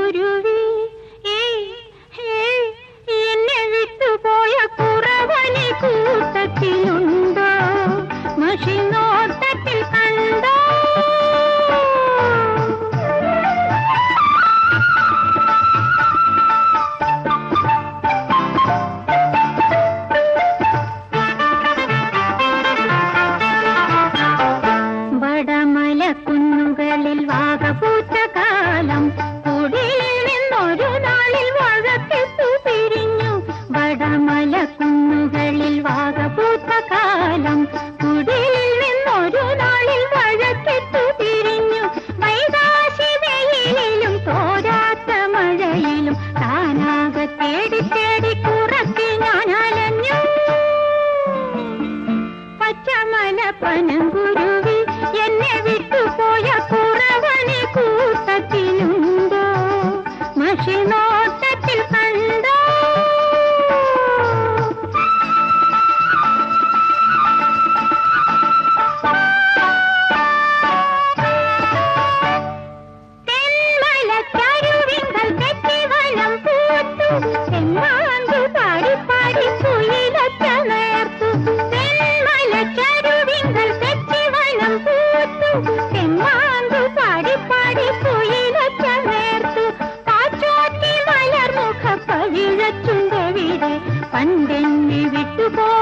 കുരുവി. എന്നെ വിട്ടുപോയ കുറവനെ കൂട്ടത്തിൽ പക്ഷിനോട്ടത്തിൽ കണ്ടോ? തെന്മലക്കരുവിങ്കൽ തെറ്റിവനം പൂത്തു. ചെമ്മാങ്ക് പാടി പാടി പോയി పండెన్ని విట్టుకో